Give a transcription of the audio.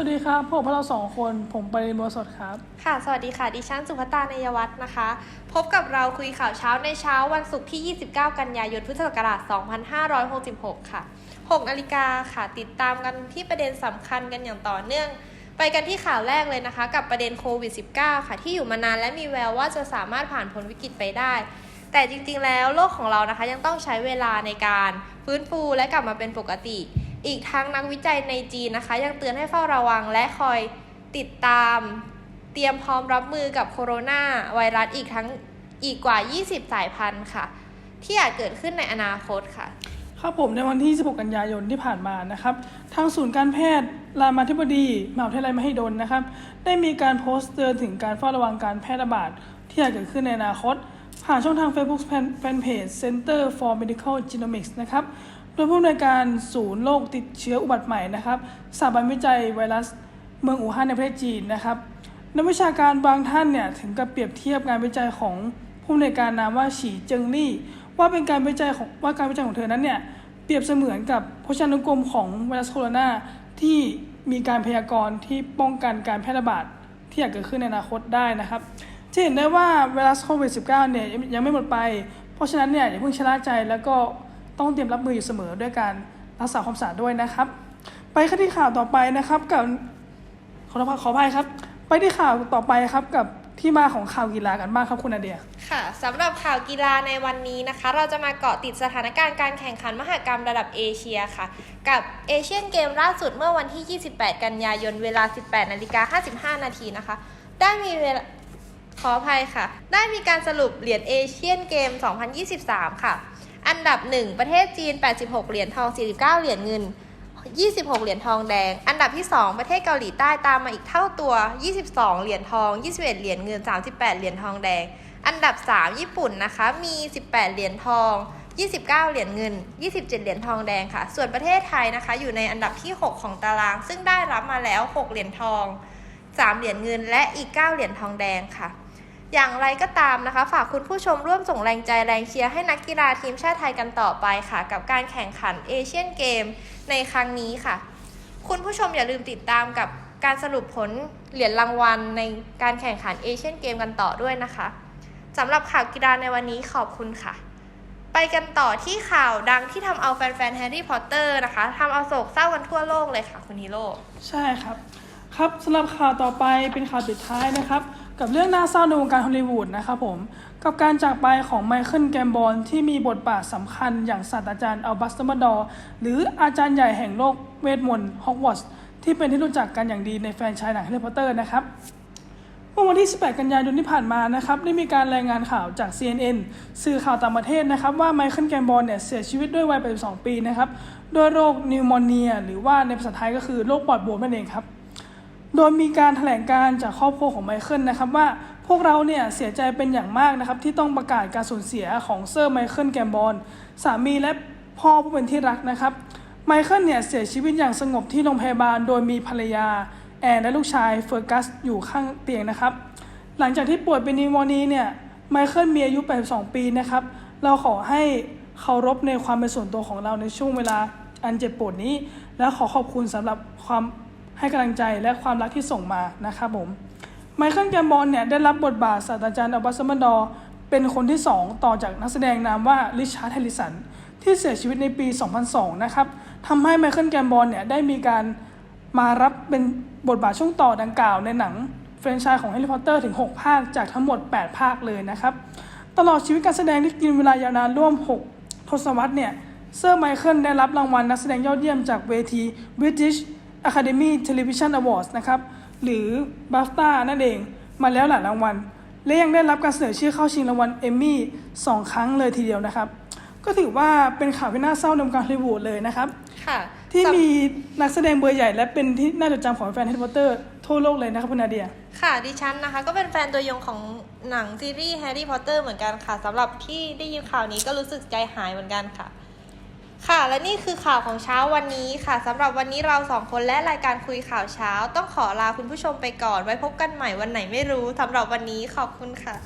วัสดีครับพวกเราสองคนผมปริมสดครับ ค่ะ สวัสดีค่ะ ดิฉันสุภตานยวัฒน์นะคะ พบกับเราคุยข่าวเช้าในเช้าวันศุกร์ที่ 29 กันยายน พุทธศักราช 2566 ค่ะ 6นาฬิกาค่ะ ติดตามกันที่ประเด็นสำคัญกันอย่างต่อเนื่อง ไปกันที่ข่าวแรกเลยนะคะ กับประเด็นโควิด -19 ค่ะ ที่อยู่มานานและมีแววว่าจะสามารถผ่านพ้นวิกฤตไปได้ แต่จริงๆ แล้วโลกของเรานะคะยังต้องใช้เวลาในการฟื้นฟูและกลับมาเป็นปกติ อีกทั้งนักวิจัยในจีนนะคะ ยังเตือนให้เฝ้าระวังและคอยติดตาม เตรียมพร้อมรับมือกับโคโรนาไวรัสอีกทั้งอีกกว่า 20 สายพันธุ์ค่ะ ที่อาจเกิดขึ้นในอนาคตค่ะครับผมในวันที่ 16 กันยายนที่ผ่านมานะครับ ทางศูนย์การแพทย์รามาธิบดีมหาวิทยาลัยมหิดลนะครับ ได้มีการโพสต์เตือนถึงการเฝ้าระวังการแพร่ระบาด ที่อาจเกิดขึ้นในอนาคต ผ่านช่องทาง Facebook Fanpage Center for Medical Genomics นะครับ โดยผู้อำนวยการศูนย์โรคติดเชื้ออุบัติใหม่นะครับสถาบันวิจัยไวรัสเมืองอู่ฮั่นในประเทศจีนนะครับนักวิชาการบางท่านเนี่ยถึงกับเปรียบเทียบงานวิจัยของผู้อำนวยการนามว่าฉีเจิงลี่ ว่าเป็นการวิจัยของว่าการวิจัยของเธอนั้นเนี่ยเปรียบเสมือนกับพจนานุกรมของไวรัสโคโรนาที่มีการพยากรณ์ที่ป้องกันการแพร่ระบาดที่อาจเกิดขึ้นในอนาคตได้นะครับจะเห็นได้ว่าไวรัสโควิด -19 เนี่ยยังยังไม่หมดไป เพราะฉะนั้นเนี่ยอย่าเพิ่งชะล่าใจแล้วก็ ต้องเตรียมรับมืออยู่เสมอด้วยการรักษาความสะอาดด้วยนะครับ ไปกันที่ข่าวต่อไปนะครับกับขอโทษขออภัยครับ ไปที่ข่าวต่อไปครับกับที่มาของข่าวกีฬากันบ้างครับคุณนาเดีย ค่ะสำหรับข่าวกีฬาในวันนี้นะคะ เราจะมาเกาะติดสถานการณ์การแข่งขันมหกรรมระดับเอเชียค่ะ กับเอเชียนเกมล่าสุดเมื่อวันที่ 28 กันยายนเวลา 18นาฬิกา55 นาทีนะคะ ได้มีเวลาขออภัยค่ะ ได้มีการสรุปเหรียญเอเชียนเกม 2023 ค่ะ อันดับ 1 ประเทศจีน 86 เหรียญทอง 49 เหรียญเงิน 26 เหรียญทองแดง อันดับที่ 2 ประเทศเกาหลีใต้ตามมาอีกเท่าตัว 22 เหรียญทอง 21 เหรียญเงิน 38 เหรียญทองแดง อันดับ 3 ญี่ปุ่นนะคะ มี 18 เหรียญทอง 29 เหรียญเงิน 27 เหรียญทองแดงค่ะ ส่วนประเทศไทยนะคะ อยู่ในอันดับที่ 6 ของตาราง ซึ่งได้รับมาแล้ว 6 เหรียญทอง 3 เหรียญเงิน และอีก 9 เหรียญทองแดงค่ะ อย่างไรก็ตามนะคะ ฝากคุณผู้ชมร่วมส่งแรงใจแรงเชียร์ให้นักกีฬาทีมชาติไทยกันต่อไปค่ะ กับการแข่งขันเอเชียนเกมในครั้งนี้ค่ะ คุณผู้ชมอย่าลืมติดตามกับการสรุปผลเหรียญรางวัลในการแข่งขันเอเชียนเกมกันต่อด้วยนะคะสำหรับข่าวกีฬาในวันนี้ขอบคุณค่ะ ไปกันต่อที่ข่าวดังที่ทำเอาแฟนๆแฮร์รี่พอตเตอร์นะคะทำเอาโศกเศร้ากันทั่วโลกเลยค่ะคุณฮีโร่ใช่ครับ ครับสำหรับข่าวต่อไปเป็นข่าวปิดท้ายนะครับ กับเรื่องน่าเศร้าในวงการฮอลลีวูดนะครับผม กับการจากไปของไมเคิลแกมบอลที่มีบทบาทสำคัญอย่างศาสตราจารย์อัลบัสตมเบอร์ดอร์หรืออาจารย์ใหญ่แห่งโลกเวทมนต์ฮอกวอตส์ที่เป็นที่รู้จักกันอย่างดีในแฟนชายหนังแฮร์รี่พอตเตอร์นะครับเมื่อวันที่ 18 กันยายนที่ผ่านมานะครับได้มีการรายงานข่าวจาก CNN สื่อข่าวต่างประเทศนะครับว่าไมเคิลแกมบอลเนี่ยเสียชีวิตด้วยวัย82ปีนะครับด้วยโรคนิวโมเนีย หรือว่าในภาษาไทยก็คือโรคปอดบวมนั่นเองครับ โดยมีการแถลงการจากครอบครัวของไมเคิลนะครับว่าพวกเราเนี่ยเสียใจเป็นอย่างมากนะครับที่ต้องประกาศการสูญเสียของเซอร์ไมเคิลแกมบอลสามีและพ่อผู้เป็นที่รักนะครับไมเคิลเนี่ยเสียชีวิตอย่างสงบที่โรงพยาบาล โดยมีภรรยาแอนและลูกชายเฟอร์กัสอยู่ข้างเตียงนะครับ หลังจากที่ป่วยเป็นนิวโมนีเนี่ยไมเคิลมีอายุ 82 ปีนะครับ เราขอให้เคารพในความเป็นส่วนตัวของเราในช่วงเวลาอันเจ็บปวดนี้ และขอขอบคุณสำหรับความ ให้กำลังใจและความรักที่ส่งมานะครับผมไมเคิลแกมบอลเนี่ยได้รับบทบาทศาสตราจารย์อับัสมันดอร์เป็นคนที่ 2 ต่อจากนักแสดงนามว่าริชาร์ดแฮริสันที่เสียชีวิตในปี 2002 นะครับทำให้ไมเคิลแกมบอลเนี่ยได้มีการมารับเป็นบทบาทช่วงต่อดังกล่าวในหนังแฟรนไชส์ของแฮร์รี่พอตเตอร์ถึง 6 ภาคจากทั้งหมด 8 ภาคเลยนะครับ ตลอดชีวิตการแสดงที่กินเวลายาวนานร่วม 6 ทศวรรษเนี่ยเซอร์ไมเคิลได้รับรางวัลนักแสดงยอดเยี่ยมจากเวที British Academy Television Awards นะครับ หรือ BAFTA นั่นเอง มาแล้วหลายรางวัล และยังได้รับการเสนอชื่อเข้าชิงรางวัลเอมมี่สองครั้งเลยทีเดียวนะครับ ก็ถือว่าเป็นข่าวที่น่าเศร้าในวงการฮอลลีวูดเลยนะครับ ค่ะ ที่สำมีนักแสดงเบอร์ใหญ่ และเป็นที่น่าจดจำของแฟนแฮร์รี่พอตเตอร์ทั่วโลกเลยนะครับคุณนาเดีย ค่ะ ดิฉันนะคะ ก็เป็นแฟนตัวยงของหนังซีรีส์แฮร์รี่พอตเตอร์เหมือนกันค่ะสำหรับที่ได้ยินข่าวนี้ก็รู้สึกใจหายเหมือนกันค่ะ ค่ะ และนี่คือข่าวของเช้าวันนี้ค่ะสำหรับวันนี้เราสองคนและรายการคุยข่าวเช้า ต้องขอลาคุณผู้ชมไปก่อน ไว้พบกันใหม่วันไหนไม่รู้สำหรับวันนี้ขอบคุณค่ะ